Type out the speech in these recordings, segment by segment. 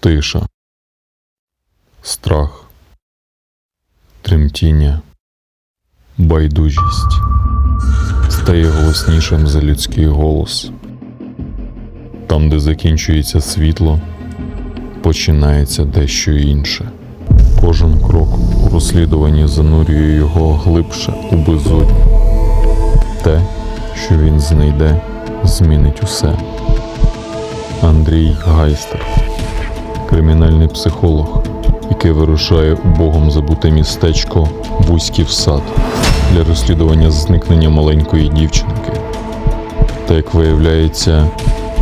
Тиша. Страх. Тремтіння. Байдужість. Стає голоснішим за людський голос. Там, де закінчується світло, починається дещо інше. Кожен крок у розслідуванні занурює його глибше у безодню. Те, що він знайде, змінить усе. Андрій Гайстер, кримінальний психолог, який вирушає у богом забуте містечко Бузьків сад для розслідування зникнення маленької дівчинки. Та як виявляється,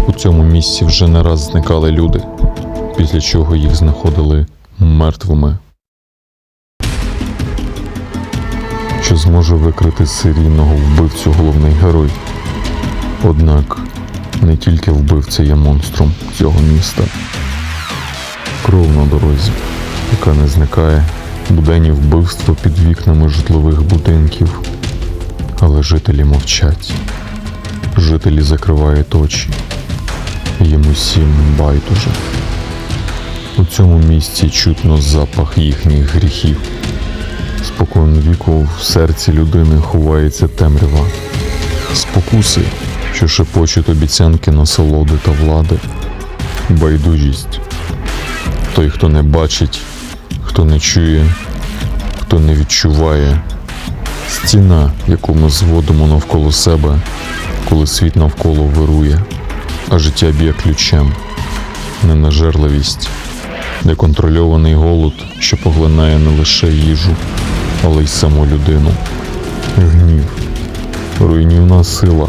у цьому місці вже не раз зникали люди, після чого їх знаходили мертвими. Що зможе викрити серійного вбивцю головний герой. Однак не тільки вбивця є монстром цього міста. Кров на дорозі, яка не зникає, буденні вбивства під вікнами житлових будинків. Але жителі мовчать. Жителі закривають очі. Їм усім байдуже. У цьому місці чутно запах їхніх гріхів. Спокон віку в серці людини ховається темрява. Спокуси, що шепочуть обіцянки насолоди та влади, байдужість. Той, хто не бачить, хто не чує, хто не відчуває. Стіна, яку ми зводимо навколо себе, коли світ навколо вирує, а життя б'є ключем, ненажерливість, неконтрольований голод, що поглинає не лише їжу, але й саму людину, гнів, руйнівна сила,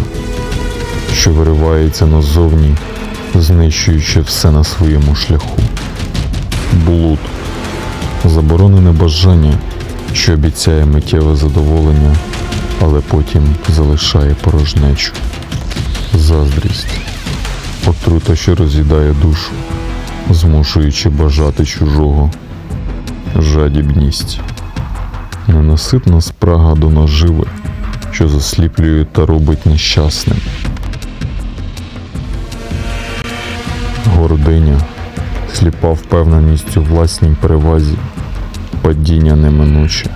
що виривається назовні, знищуючи все на своєму шляху. Блуд, заборонене бажання, що обіцяє миттєве задоволення, але потім залишає порожнечу. Заздрість, отрута, що роз'їдає душу, змушуючи бажати чужого, жадібність, ненаситна спрага до наживи, що засліплює та робить нещасним. Гординя, сліпа впевненість у власній перевазі, падіння неминуче.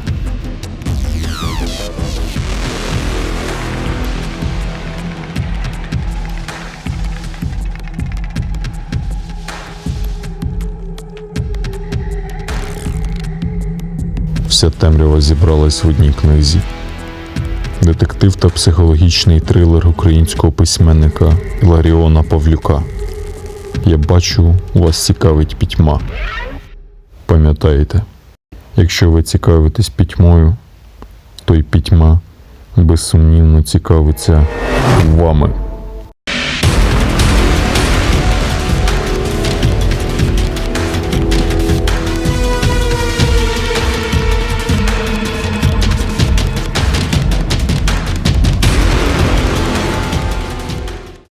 Вся темрява зібралась в одній книзі. Детектив та психологічний трилер українського письменника Іларіона Павлюка. Я бачу, вас цікавить пітьма. Пам'ятаєте, якщо ви цікавитесь пітьмою, то й пітьма безсумнівно цікавиться вами.